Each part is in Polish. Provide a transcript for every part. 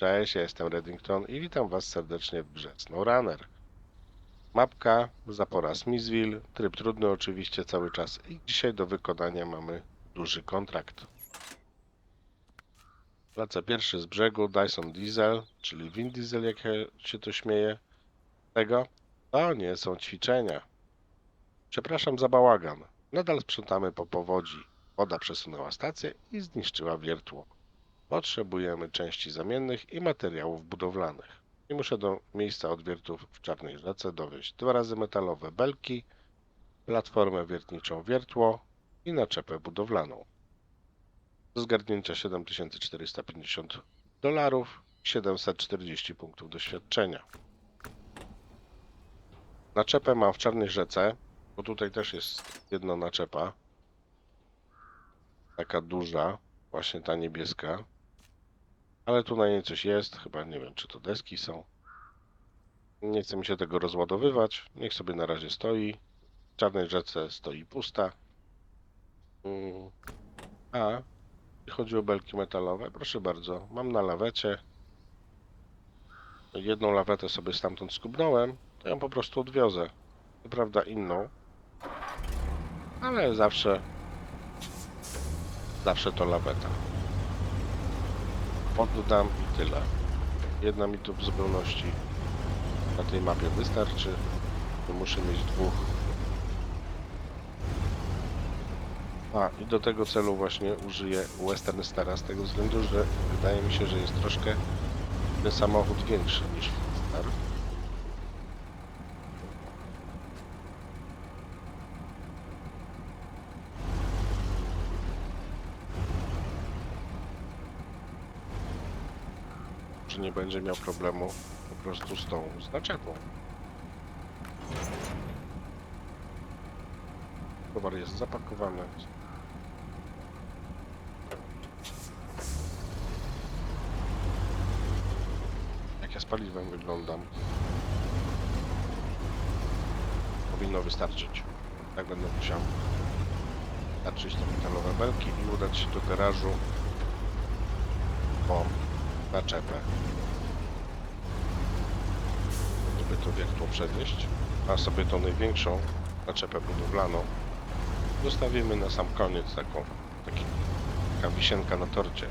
Cześć, ja jestem Reddington i witam Was serdecznie w grze SnowRunner. Mapka, zapora Smithville, tryb trudny oczywiście cały czas i dzisiaj do wykonania mamy duży kontrakt. Lecę pierwszy z brzegu, Dyson Diesel, czyli Vin Diesel jak się to śmieje. Tego? To nie są ćwiczenia. Przepraszam za bałagan. Nadal sprzątamy po powodzi. Woda przesunęła stację i zniszczyła wiertło. Potrzebujemy części zamiennych i materiałów budowlanych. I muszę do miejsca odwiertów w Czarnej Rzece dowieźć dwa razy metalowe belki, platformę wiertniczą wiertło i naczepę budowlaną. Do zgarnięcia 7450 dolarów, 740 punktów doświadczenia. Naczepę mam w Czarnej Rzece, bo tutaj też jest jedna naczepa. Taka duża, właśnie ta niebieska. Ale tu na niej coś jest, chyba nie wiem, czy to deski są. Nie chce mi się tego rozładowywać. Niech sobie na razie stoi. W czarnej rzece stoi pusta. Mm. A, chodzi o belki metalowe, proszę bardzo, mam na lawecie. Jedną lawetę sobie stamtąd skubnąłem, to ją po prostu odwiozę. Co prawda inną, ale zawsze, zawsze to laweta oddam i tyle. Jedna mi tu w zupełności na tej mapie wystarczy. Muszę mieć dwóch. A, i do tego celu właśnie użyję Western Stara z tego względu, że wydaje mi się, że jest troszkę ten samochód większy niż Star. Nie będzie miał problemu po prostu z tą znaczepą. Towar jest zapakowany. Jak ja z paliwem wyglądam. Powinno wystarczyć. Tak będę musiał zatrzeć te metalowe belki i udać się do garażu po naczepę. Żeby to wiertło przewieźć, a sobie tą największą naczepę budowlaną zostawimy na sam koniec taką, taki, taka wisienka na torcie.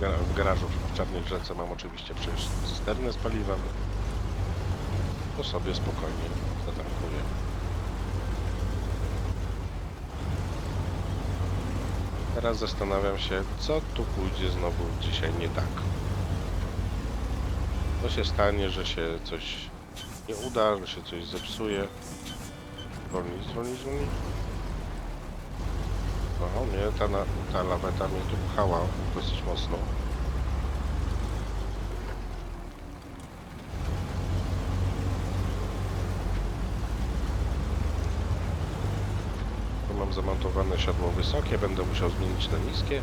W garażu w Czarnej Rzece mam oczywiście przecież cysternę z paliwem. To sobie spokojnie zatankuję. Teraz zastanawiam się, co tu pójdzie znowu dzisiaj nie tak. Co się stanie, że się coś nie uda, że się coś zepsuje. Zwolnić, zwolnić, zwolnić. No, mnie ta, ta laweta mnie tu pchała dosyć mocno. Zamontowane siodło wysokie, będę musiał zmienić na niskie.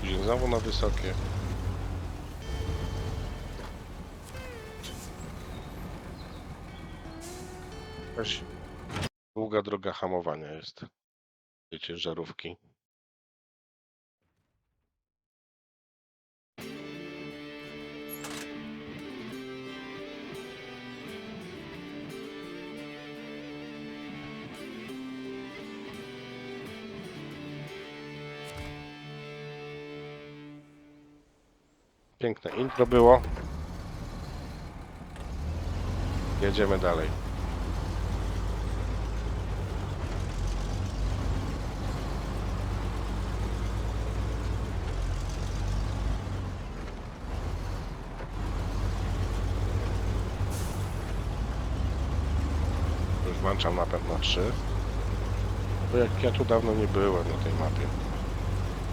Później znowu na wysokie. Jakaś długa droga hamowania jest tej ciężarówki. Piękne intro było. Jedziemy dalej. Już włączam mapę na 3. Bo jak ja tu dawno nie byłem na tej mapie.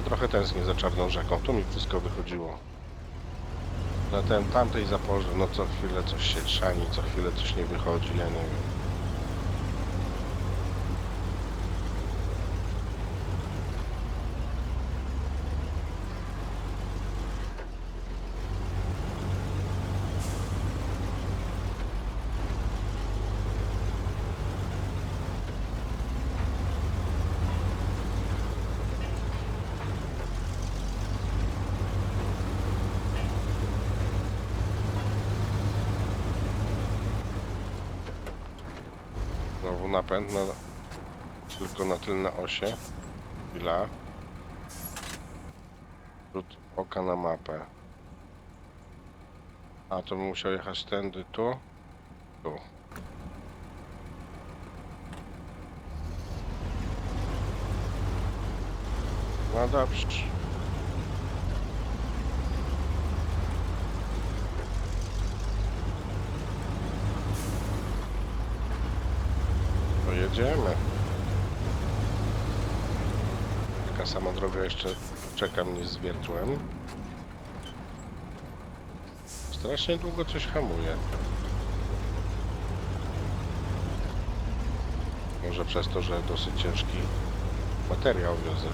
Trochę tęsknię za Czarną Rzeką. Tu mi wszystko wychodziło. Na ten tamtej zaporze, no co chwilę coś się trzani, co chwilę coś nie wychodzi, ja nie wiem. Napęd na, tylko na tylne osie. Chwila. Rzut oka na mapę. A to bym musiał jechać tędy tu. Tu. No dobrze. Pojedziemy. Taka sama droga jeszcze czeka mnie z wiertłem. Strasznie długo coś hamuje. Może przez to, że dosyć ciężki materiał wiozę.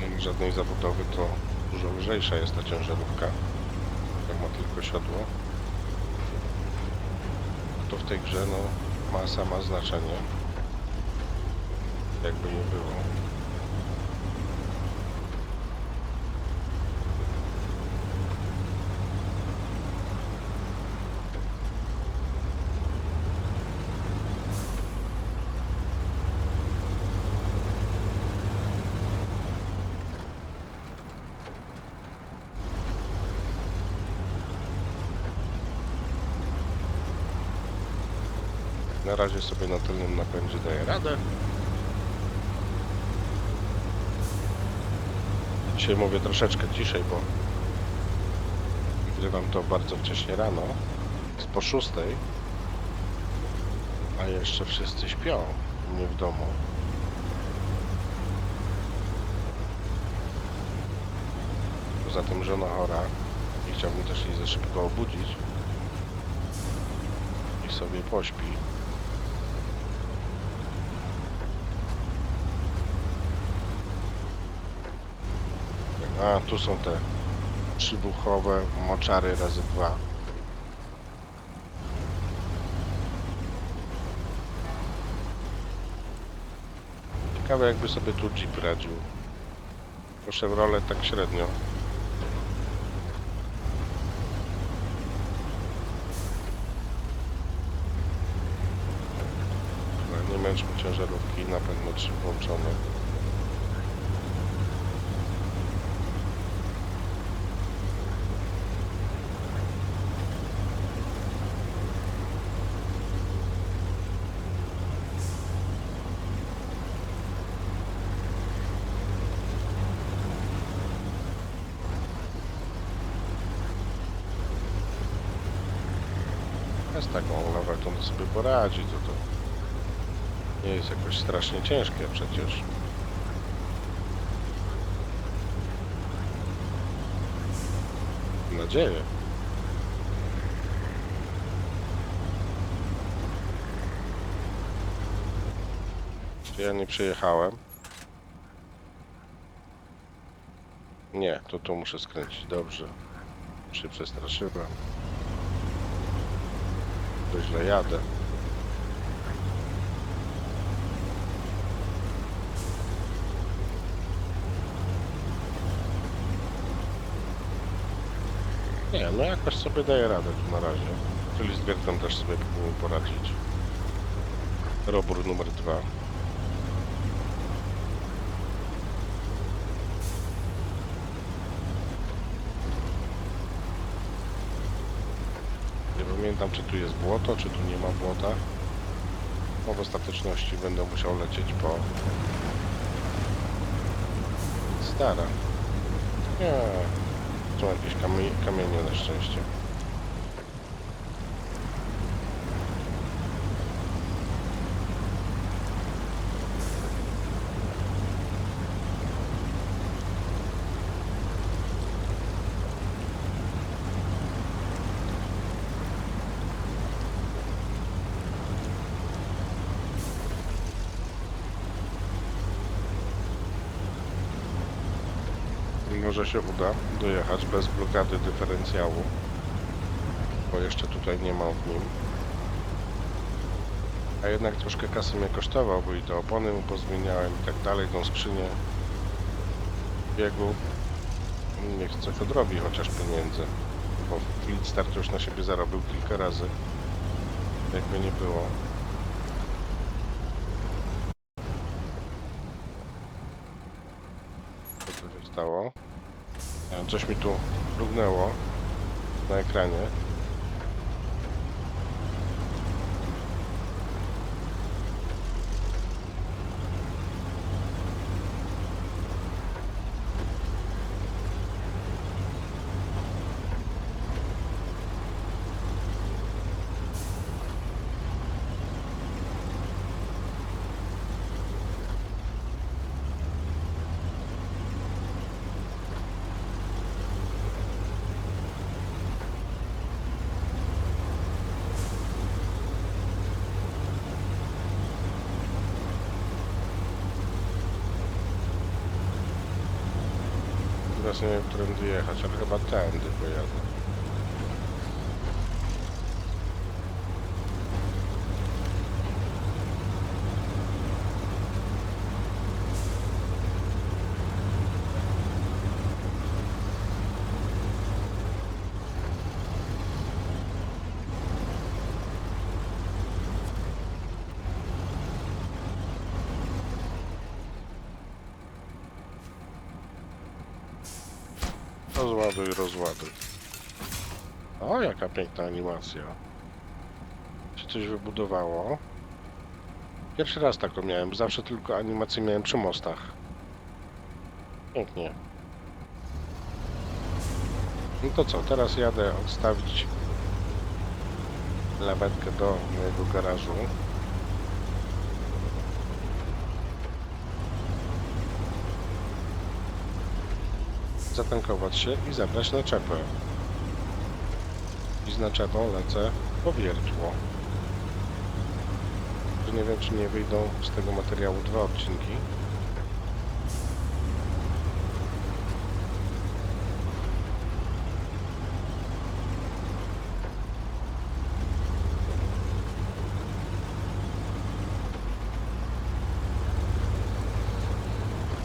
Nie ma żadnej zabudowy, to dużo lżejsza jest ta ciężarówka. Jak ma tylko siodło. To w tej grze no, masa ma znaczenie. Jakby nie było. Na razie sobie na tylnym napędzie daję radę. Dzisiaj mówię troszeczkę ciszej, bo nagrywam to bardzo wcześnie rano. Po szóstej, a jeszcze wszyscy śpią u mnie w domu. Poza tym żona chora i chciałbym też jej za szybko obudzić i sobie pośpi. A, tu są te trzybuchowe moczary razy dwa. Ciekawe jakby sobie tu Jeep radził. Bo Chevrolet tak średnio. Nie męczmy ciężarówki, na pewno trzy włączone. Z taką lawetą sobie poradzi, to to nie jest jakoś strasznie ciężkie przecież. Mam nadzieję. Ja nie przyjechałem? Nie, to tu muszę skręcić. Dobrze. Się przestraszyłem. To źle jadę. Nie, no jakoś sobie daję radę tu na razie. Czyli z też sobie próbuję poradzić. Robór numer dwa. Nie pamiętam, czy tu jest błoto, czy tu nie ma błota. No w ostateczności będę musiał lecieć po... Stara. Nie. Tu jakieś kamie kamienie na szczęście. Może się uda dojechać bez blokady dyferencjału, bo jeszcze tutaj nie ma w nim. A jednak troszkę kasy mnie kosztował, bo i te opony mu pozmieniałem i tak dalej, tą skrzynię biegu. Niech coś odrobi chociaż pieniędzy, bo Fleet Start już na siebie zarobił kilka razy. Jakby nie było. Co tu się stało? Coś mi tu mrugnęło na ekranie. Teraz nie wiem, którędy jechać, ale chyba tędy pojadę. Rozładuj, rozładuj. O, jaka piękna animacja. Się coś wybudowało. Pierwszy raz taką miałem, zawsze tylko animacje miałem przy mostach. Pięknie. No to co, teraz jadę odstawić lawetkę do mojego garażu. Zatankować się i zabrać naczepę. I z naczepą lecę po wiertło. Nie wiem, czy nie wyjdą z tego materiału dwa odcinki.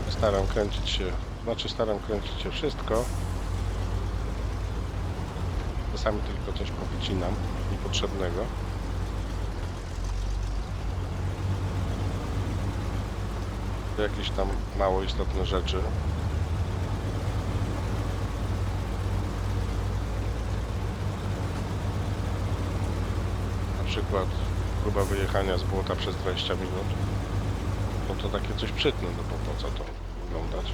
Staram kręcić się, znaczy staram kręcić się wszystko. Czasami tylko coś powycinam niepotrzebnego. Jakieś tam mało istotne rzeczy. Na przykład próba wyjechania z błota przez 20 minut. No to takie coś przytnę, no bo po co to wyglądać?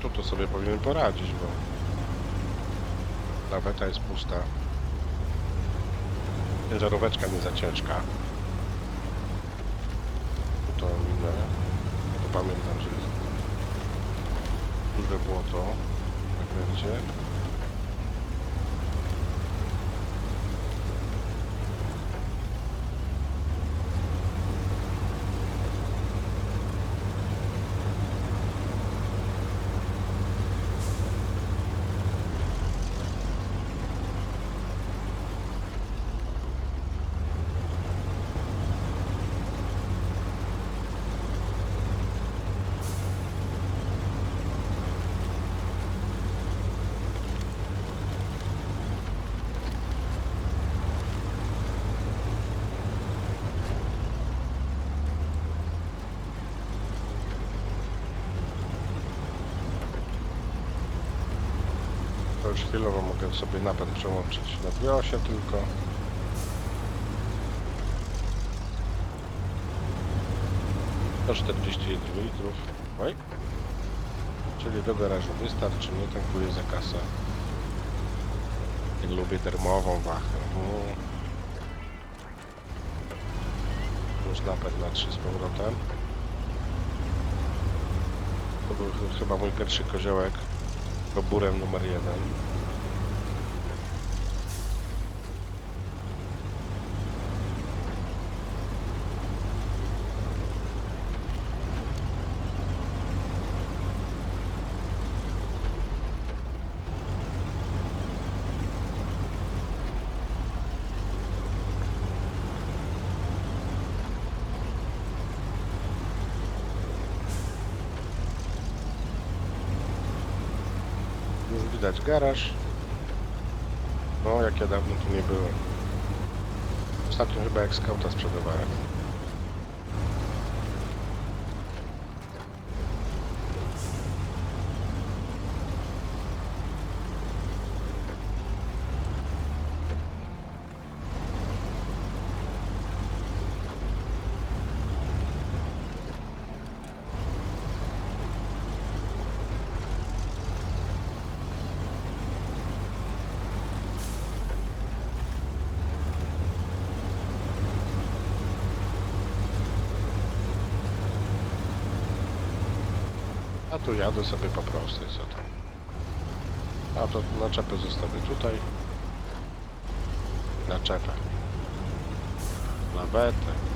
Tu to sobie powinien poradzić, bo laweta jest pusta. Ciężaróweczka nie za ciężka. To minę. To pamiętam, że jest duże błoto na kręcie. To już chwilowo mogę sobie napęd przełączyć na dwie osie tylko. To 41 litrów. Oj. Czyli do garażu wystarczy, nie tankuję za kasę. I lubię termową wachę. Już napęd na 3 z powrotem. To był ch- chyba mój pierwszy koziołek. Koburem numer jeden. Już widać garaż. No, jak ja dawno tu nie byłem. Ostatnio chyba jak skauta sprzedawałem. A tu jadę sobie po prostej, co tam. A to naczepę zostawię tutaj. Naczepę. Lawetę.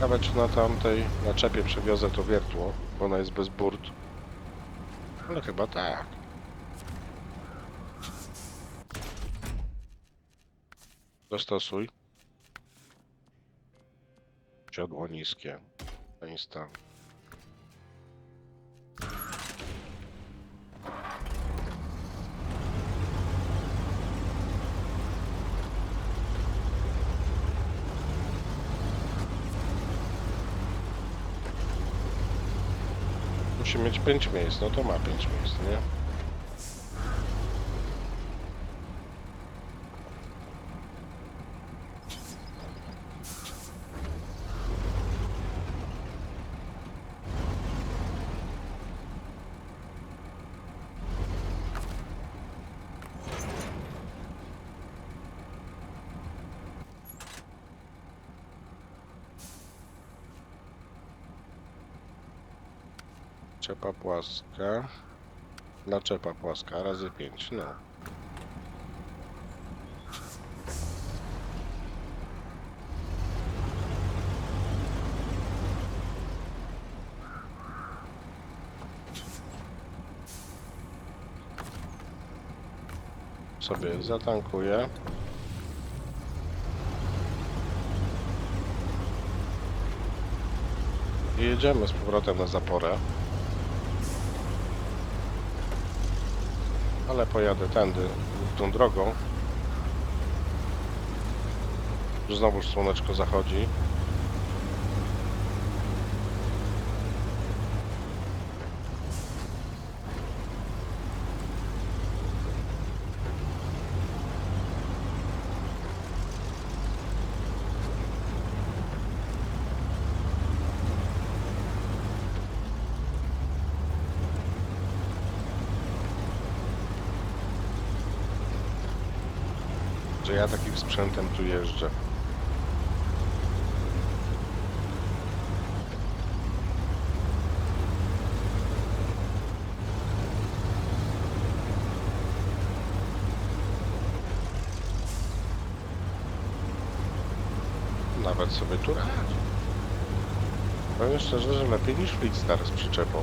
Nawet czy na tamtej naczepie przewiozę to wiertło, bo ona jest bez burt. Ale chyba tak. Dostosuj. Siodło niskie. Instant. Musi mieć 5 miejsc, no to ma 5 miejsc, nie? Czepa płaska. Naczepa płaska razy 5, no. Sobie zatankuję. I jedziemy z powrotem na zaporę. Ale pojadę tędy, tą drogą. Znowuż słoneczko zachodzi. Że ja takim sprzętem tu jeżdżę. Nawet sobie tu radzi. Powiem szczerze, że lepiej niż Fleetstar z przyczepą.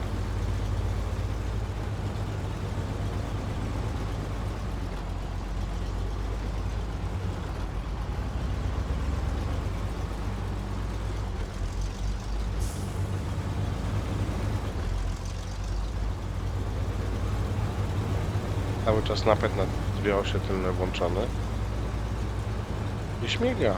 Cały czas napęd na dwie osie tylne włączony. I śmiga.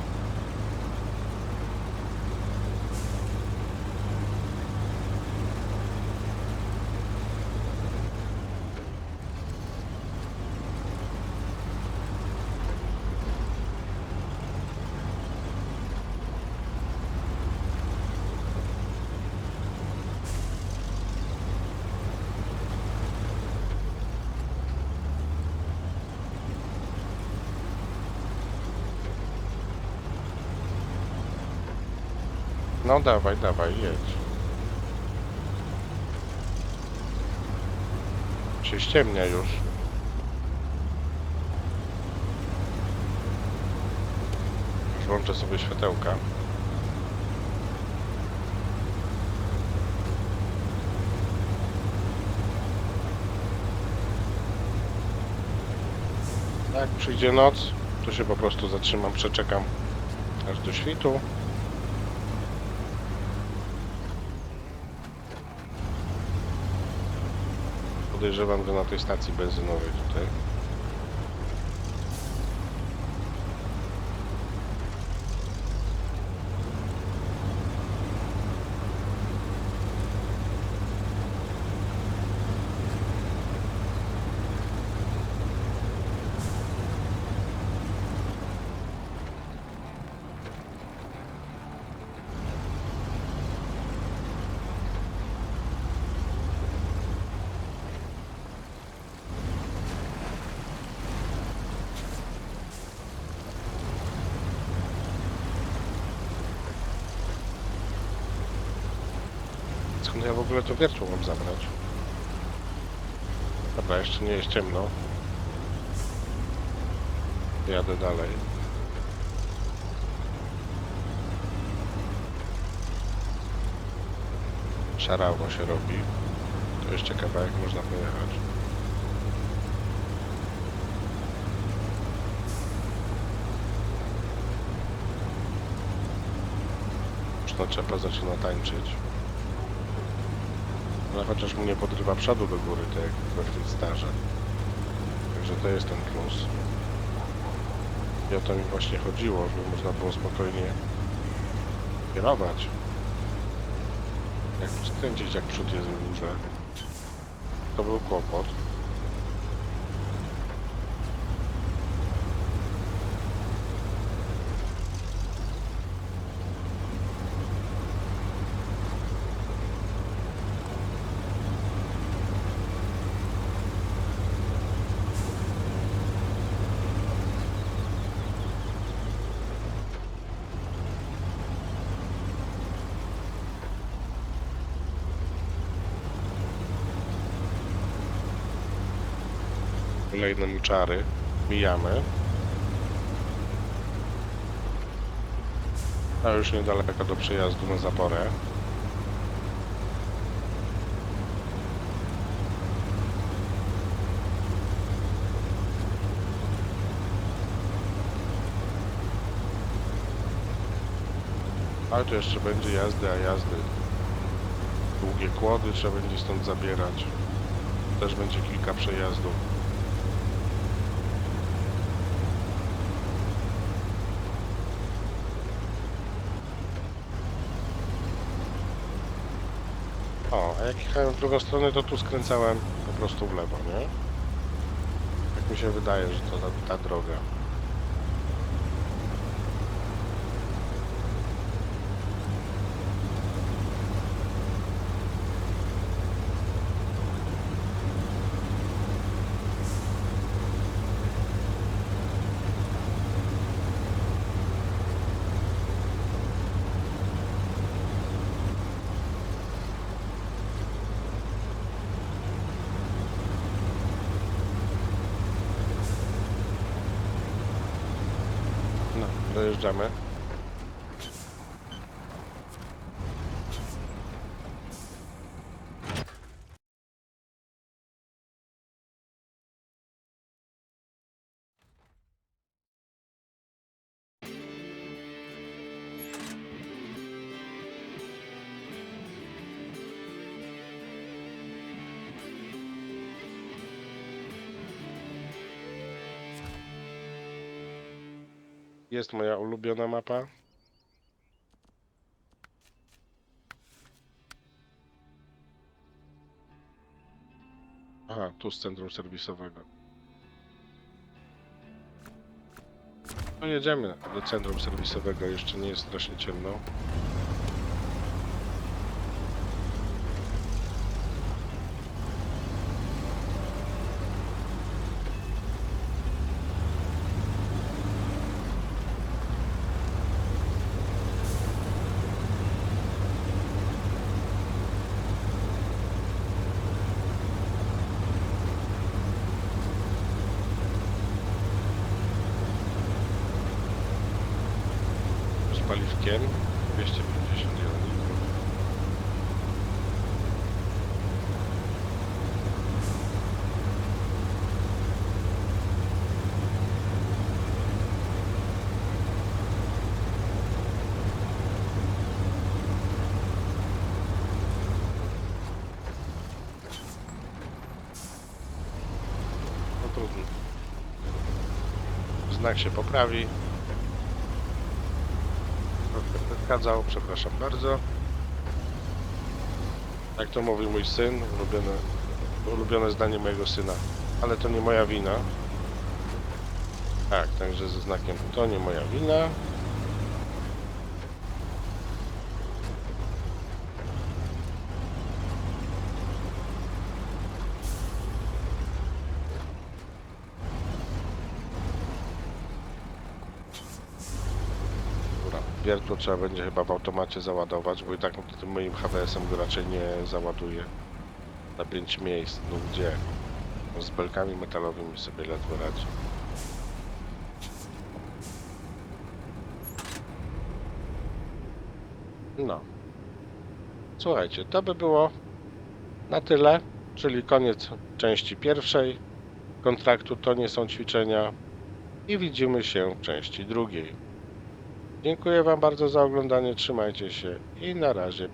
No dawaj, dawaj, jedź. Się ściemnia już. Włączę sobie światełka. Jak przyjdzie noc, to się po prostu zatrzymam, przeczekam aż do świtu. Podejrzewam, że na tej stacji benzynowej tutaj. Skąd ja w ogóle to wiertło mam zabrać? Dobra, jeszcze nie jest ciemno. Jadę dalej. Szarawo się robi. To jeszcze kawałek można pojechać. Już naczepa zaczyna tańczyć. Ale chociaż mu nie podrywa przodu do góry, tak jak we Freestarze. Także to jest ten plus. I o to mi właśnie chodziło, żeby można było spokojnie kierować. Jak skręcić, jak przód jest w górze. To był kłopot. Kolejne mczary. Mijamy. A już niedaleko do przejazdu na zaporę. Ale to jeszcze będzie jazdy, a jazdy. Długie kłody trzeba będzie stąd zabierać. Też będzie kilka przejazdów. O, jak jechałem w drugą stronę, to tu skręcałem po prostu w lewo, nie? Tak mi się wydaje, że to ta, ta droga. No, dojeżdżamy. Jest moja ulubiona mapa. Aha, tu z centrum serwisowego. No jedziemy do centrum serwisowego, jeszcze nie jest strasznie ciemno. Silnikiem. 251 litrów. No trudno. Znak się poprawi. Trochę przeszkadzał, przepraszam bardzo. Jak to mówi mój syn, ulubione, ulubione zdanie mojego syna. Ale to nie moja wina. Tak, także ze znakiem to nie moja wina. Dobra, wiertło trzeba będzie chyba w automacie załadować, bo i tak tym moim HDS-em go raczej nie załaduje na 5 miejsc. No gdzie? No z belkami metalowymi sobie ledwo radzi. No. Słuchajcie, to by było na tyle, czyli koniec części pierwszej kontraktu. To nie są ćwiczenia i widzimy się w części drugiej. Dziękuję Wam bardzo za oglądanie, trzymajcie się i na razie.